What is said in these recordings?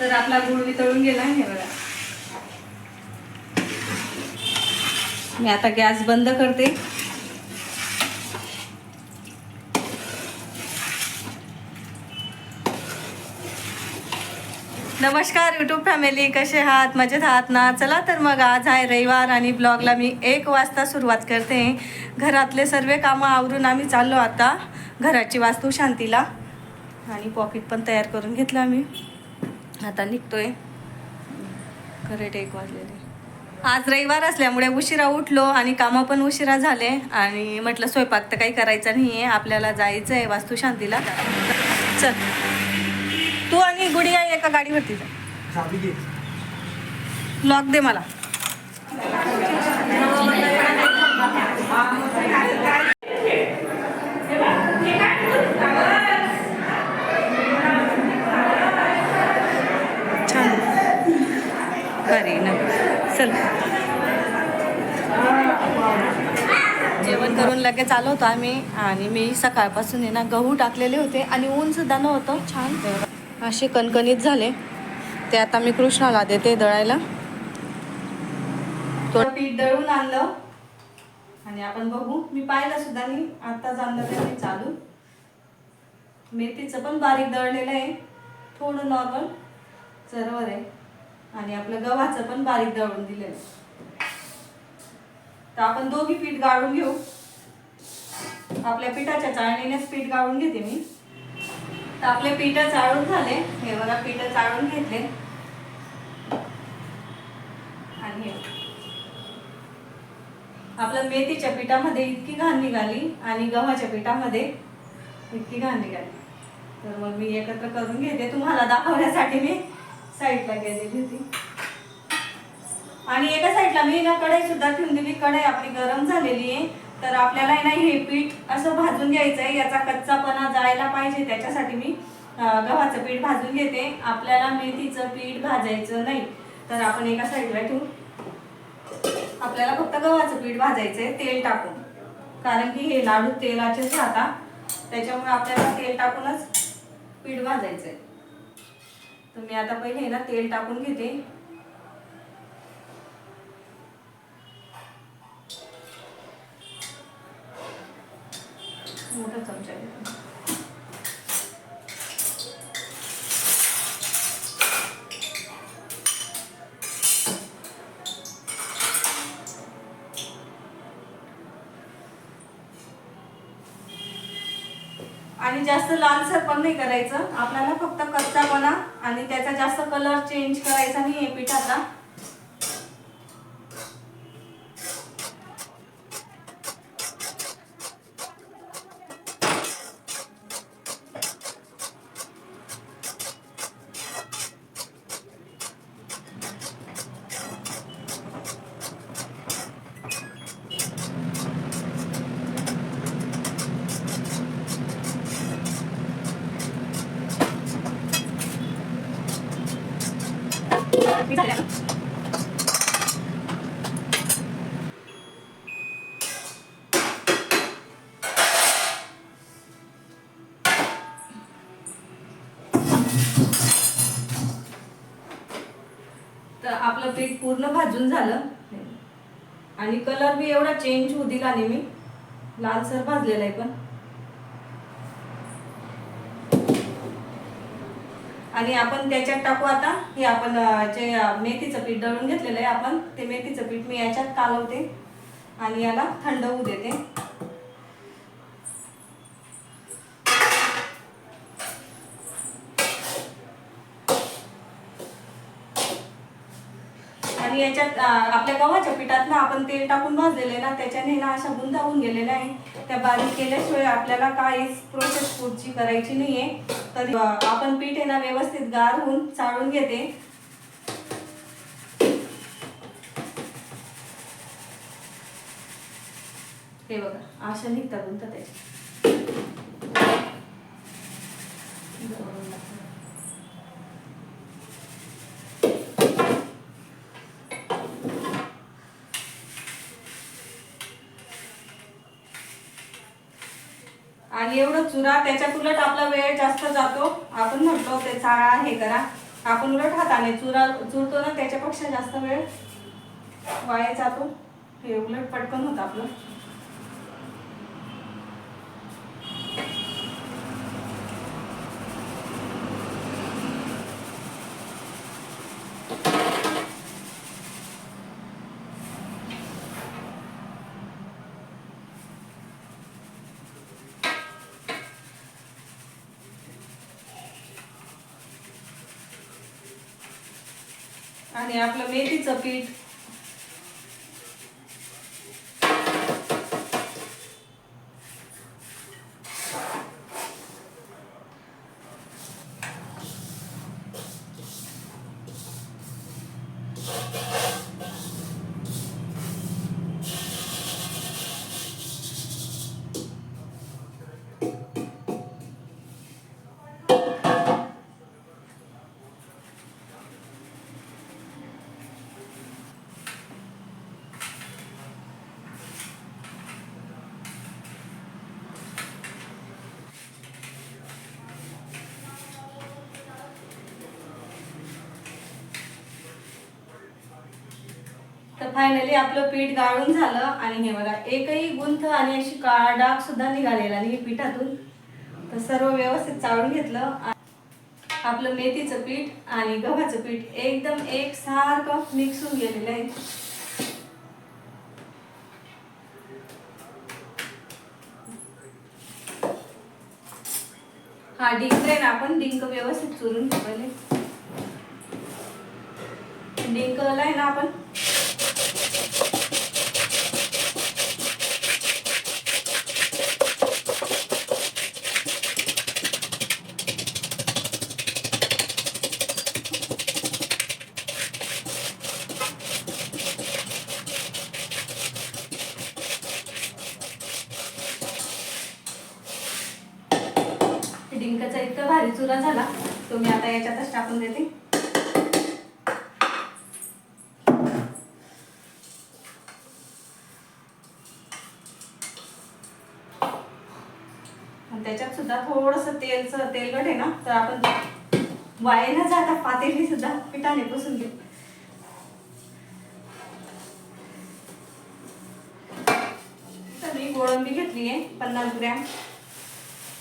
तर आपला गुळ वितळून गेला आहे बघा. मी आता गॅस बंद करते. नमस्कार यूट्यूब फॅमिली कसे आहात? मजेत आहात ना? चला तर मग आज आहे रविवार आणि ब्लॉगला मी एक वाजता सुरुवात करते. घरातले सर्व कामं आवरून आम्ही चाललो आता घराची वास्तू शांतीला. आणि पॉकेट पण तयार करून घेतलं आम्ही. आता निघतोय. करेक्ट एक वाजलेले. आज रविवार असल्यामुळे उशिरा उठलो आणि कामं पण उशिरा झाले आणि म्हटलं स्वयंपाक तर काही करायचा नाही आहे आपल्याला जायचं आहे वास्तू शांतीला चल. तू आणि गुडिया एका गाडीवरती जा. लॉक दे मला. भारी ना चल. जेवण करून लगेच आलो होतो आम्ही आणि मी सकाळपासून ना गहू टाकलेले होते आणि ऊन सुद्धा नव्हतं छान. असे कणकणीत झाले. ते आता मी कृष्णाला देते दळायला. थोडं पीठ दळून आणलं. आणि आपण बघू. मी पाहिलं सुद्धा नाही. आता आणलं ते चालू. मेथीचं पण बारीक दळलेलं आहे. थोडं नॉर्मल सर्वर आहे. आणि आपलं गव्हाचं पण बारीक दळून दिलेलं. तर आपण दोघी पीठ गाळून घेऊ. आपल्या पिठाच्या चाळणीनेच पीठ गाळून घेते मी. तर आपले पीठ चाळून झाले. हे बघा पीठ चाळून घेतले. आणि आपल्या मेथीच्या पिठामध्ये इतकी घाण निघाली आणि गव्हाच्या पिठामध्ये इतकी घाण निघाली. तर मग मी एकत्र करून घेते. तुम्हाला दाखवण्यासाठी मी साईडला गेलेली होती. आणि एका साईडला मी ना कढई सुद्धा ठेवून दिली. कढई आपली गरम झालेली आहे. तर आपल्याला ना हे पीठ असं भाजून घ्यायचं आहे. याचा कच्चापणा जायला पाहिजे. त्याच्यासाठी मी गव्हाचं पीठ भाजून घेते. आपल्याला मेथीचं पीठ भाजायचं नाही. तर आपण एका साईडला ठेवू आपल्याला फक्त गव्हाचं पीठ भाजायचं आहे. तेल टाकून. कारण की हे लाडू तेलाचेच राहतात. त्याच्यामुळे आपल्याला तेल टाकूनच पीठ भाजायचं आहे. तर मी आता पहिले ना तेल टाकून घेते. मोठा चमचा घेते आणि जास्त लालसर पण नाही करायचं. आपल्याला फक्त कच्चापणा आणि त्याचा जास्त कलर चेंज करायचा नाही आहे पिठाचा. तर आपलं पीठ पूर्ण भाजून झालं. आणि कलर बी एवढा चेंज होऊ दिला नाही मी. लालसर भाजलेला आहे पण. आणि आपण त्याच्यात टाकू आता. हे आपण जे मेथीचं पीठ दळून घेतलेलं आहे आपण ते मेथीचं पीठ मी याच्यात कालवते आणि याला थंड होऊ देते. आणि याच्यात आपल्या गव्हाच्या पिठात ना आपण तेल टाकून भाजलेले ना त्याच्याने ना अशा बुंदा होऊन गेलेल्या आहे त्या बारीक केल्याशिवाय आपल्याला काहीच प्रोसेस फूडची करायची नाहीये. तर आपण पीठ आहे ना व्यवस्थित गार होऊन चाळून घेते. हे बघा अशा निघतात बुंदा त्याच्या. आणि एवढं चुरा त्याच्यात उलट आपला वेळ जास्त जातो. आपण म्हणतो ते चाळा हे करा. आपण उलट हाताने चुरा चुरतो ना त्याच्यापेक्षा जास्त वेळ वाया जातो. हे उलट पटकन होतं आपलं. आणि आपलं मेथीचं पीठ तर फायनली आपलं पीठ गाळून झालं आणि हे बघा एकही गुंथ आणि अशी काळा डाग सुद्धा निघालेला नाही पिठातून. तर सर्व व्यवस्थित चाळून घेतलं. आपलं मेथीचं पीठ आणि गव्हाचं पीठ एकदम एकसारखं मिक्स होऊन गेलेलं आहे. हा डिंक आहे ना आपण डिंक व्यवस्थित चुरून घेऊ पहिले डिंकला आहे ना आपण? डिंकाचा इतका भारी चुरा झाला तो मी आता याच्यातच टाकून देते. त्याच्यात सुद्धा थोडस तेलचं तेलकट आहे ना तर आपण वाया न जाता पातेली सुद्धा पिठाने पुसून घेऊ. तर मी गोळंबी घेतली आहे पन्नास ग्रॅम.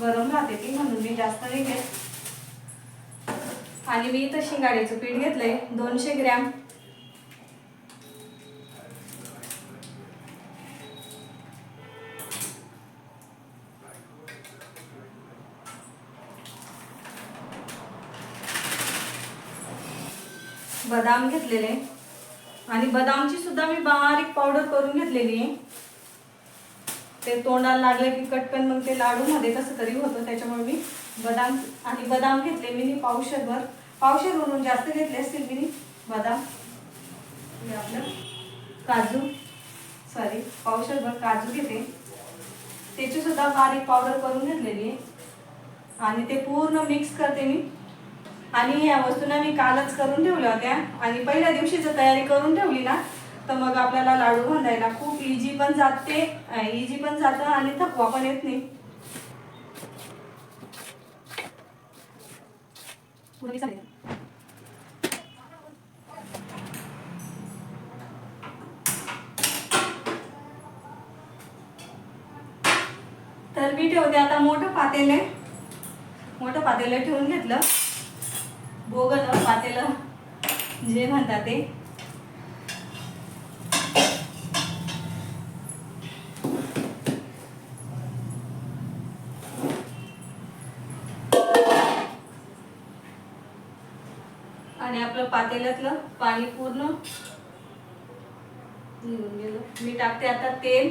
गरम राहते ती म्हणून मी जास्त नाही घेत. आणि मी इथं शिंगाड्याचं पीठ घेतलंय दोनशे ग्रॅम. बदाम घेतलेले. आणि बदामची सुद्धा मी बारीक पावडर करून घेतलेली. आहे ते तोंडाला लागले की कटकन मग ते लाडूमध्ये कसं तरी होतं. त्याच्यामुळे मी बदाम आणि बदाम घेतले. मी पावशरभर. पावशर म्हणून जास्त घेतले असतील मी बदाम. हे आपलं काजू. सॉरी पावशेभर काजू घेते. त्याची सुद्धा बारीक पावडर करून घेतलेली आहे. आणि ते पूर्ण मिक्स करते मी. आणि या वस्तूंना मी कालच करून ठेवल्या होत्या. आणि पहिल्या दिवशीच तयारी करून ठेवली ना तर मग आपल्याला लाडू बांधायला खूप इजी पण जाते इजी पण जातं आणि थकवा पण येत नाही. तर मी ठेवते आता मोठं पातेले. मोठं पातेलं ठेवून घेतलं. बोगल पातेलं जे म्हणतात ते. आणि आपलं पातेल्यातलं पाणी पूर्ण निघून गेलं. मी टाकते आता तेल.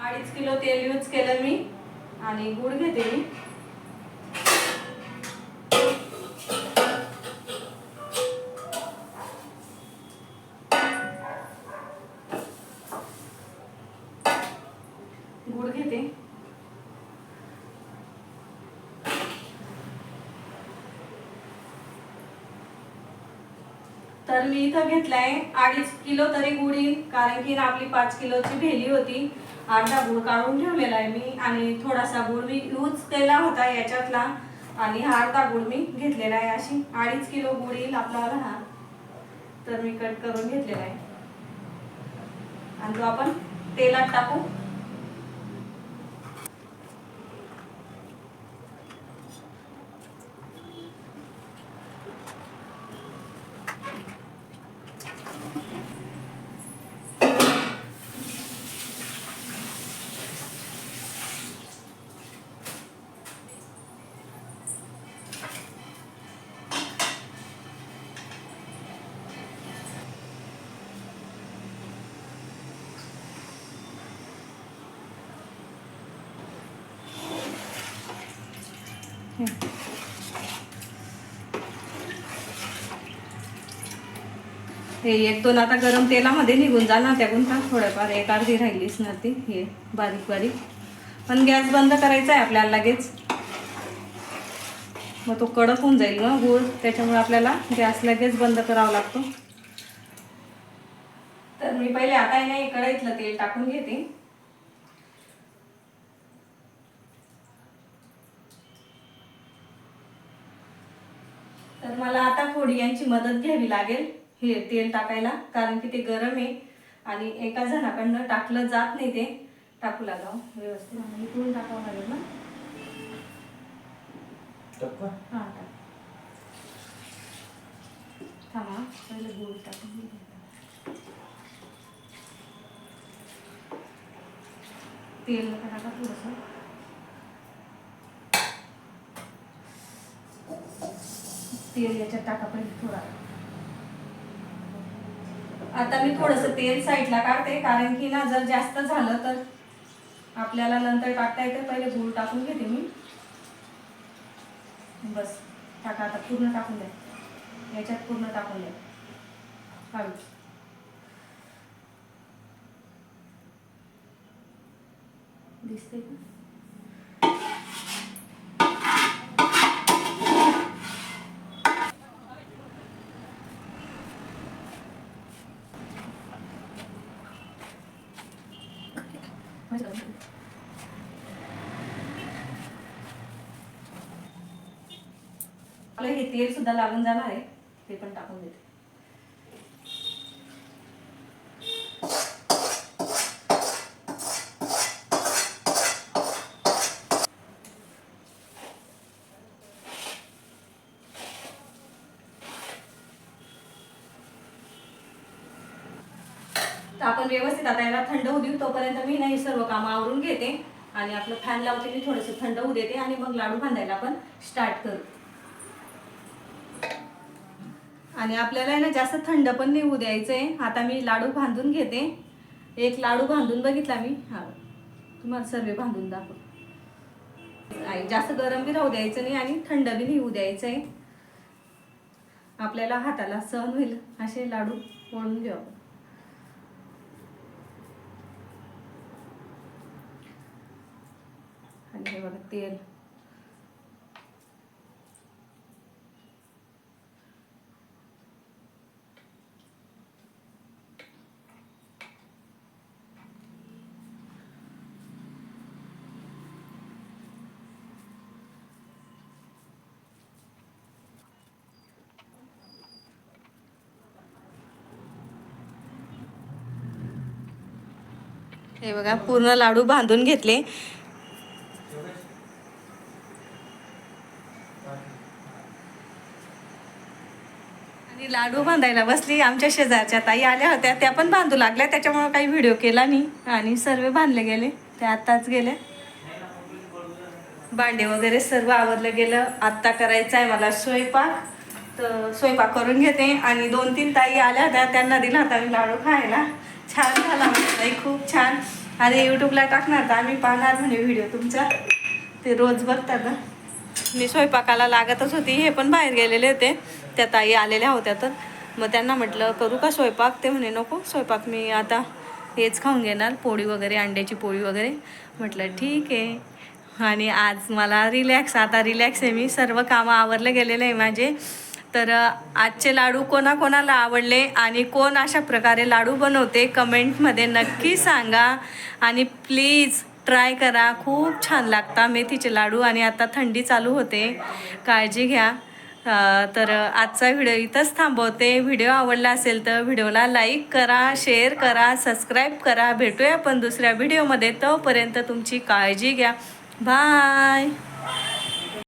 अडीच किलो तेल यूज केलं मी. आणि गुळ घेते मी. तर मी इथं घेतलाय अडीच किलो तरी गुढी कारण की आपली पाच किलोची भेली होती. अर्धा गुळ काढून ठेवलेला आहे मी आणि थोडासा गुळ मी यूज केला होता याच्यातला आणि हा अर्धा गुळ मी घेतलेला आहे अशी. अडीच किलो गुळ येईल आपल्याला हा. तर मी कट करून घेतलेला आहे. आणि तो आपण तेलात टाकू. हे एक दोन आता गरम तेलामध्ये निघून जाणार त्या गुंता थोडंफार एक अर्धी राहिलीच ना ती. हे बारीक बारीक. पण गॅस बंद करायचा आहे आपल्याला लगेच. मग तो कडक होऊन जाईल ना गूळ. त्याच्यामुळे आपल्याला गॅस लगेच बंद करावा लागतो. तर मी पहिले आता आहे ना हे कढईतलं तेल टाकून घेते. तर मला आता फोडी यांची मदत घ्यावी लागेल. हे तेल टाकायला कारण की ते गरम आहे आणि एका जणाकडनं टाकलं जात नाही ते. टाकू लागावं व्यवस्थित. आणि इकडून टाकावं लागेल ना? हां टाक. थांबा पहिले गूळ टाकून. तेल नका टाका थोडंसं. तेल याच्यात टाका पहिले थोडा. आता मी थोडंसं तेल साईडला काढते कारण की ना जर जास्त झालं तर आपल्याला नंतर टाकता येते. पहिले गूळ टाकून घेते मी. बस टाका आता पूर्ण टाकून द्या. याच्यात पूर्ण टाकून द्या. काढू दिसते का? आपलं हे तेल सुद्धा लागून जाणार आहे ते पण टाकून देते. तर आपण व्यवस्थित आता याला थंड होऊ देऊ तोपर्यंत मी नाही सर्व कामं आवरून घेते आणि आपलं फॅन लावते मी थोडंसं थंड होऊ देते आणि मग लाडू बांधायला आपण स्टार्ट करू. आणि आपल्याला ना जास्त थंड पण नाही होऊ द्यायचं आहे आता मी लाडू बांधून घेते. एक लाडू बांधून बघितला मी. हा तुम्हाला सर्व बांधून दाखव नाही जास्त गरम बी राहू द्यायचं नाही आणि थंड बी नाही होऊ द्यायचं आहे आपल्याला हाताला सहन होईल असे लाडू वळून घेऊ आणि हे बघा तेल. हे बघा पूर्ण लाडू बांधून घेतले आणि लाडू बांधायला बसली. आमच्या शेजारच्या ताई आल्या होत्या. त्या पण बांधू लागल्या. त्याच्यामुळे काही व्हिडिओ केला नाही. आणि सर्व बांधले गेले. ते आत्ताच गेले. भांडे वगैरे सर्व आवरलं गेलं. आत्ता करायचं आहे मला स्वयंपाक. तर स्वयंपाक करून घेते. आणि दोन तीन ताई आल्या होत्या. त्यांना दिला होता मी लाडू खायला. छान झाला म्हणजे ताई. खूप छान. आणि यूट्यूबला टाकणार तर आम्ही. पाहणार म्हणजे व्हिडिओ तुमचा. ते रोज बघतात ना. मी स्वयंपाकाला लागतच होती. हे पण बाहेर गेलेले होते. त्या ताई आलेल्या होत्या तर. मग त्यांना म्हटलं करू का स्वयंपाक? ते म्हणे नको स्वयंपाक मी आता हेच खाऊन घेणार पोळी वगैरे अंड्याची पोळी वगैरे. म्हटलं ठीक आहे. आणि आज मला रिलॅक्स आता रिलॅक्स आहे मी. सर्व कामं आवरले गेलेले आहे माझे. तर आजचे लाडू कोणाकोणाला आवडले आणि कोण अशा प्रकारे लाडू बनवते कमेंटमध्ये नक्की सांगा. आणि प्लीज ट्राय करा. खूप छान लागता मेथीचे लाडू आणि आता थंडी चालू होते. काळजी घ्या. तर आजचा व्हिडिओ इथंच थांबवते. व्हिडिओ आवडला असेल तर व्हिडिओला लाईक करा शेअर करा सबस्क्राईब करा. भेटूया आपण दुसऱ्या व्हिडिओमध्ये. तोपर्यंत तुमची काळजी घ्या. बाय!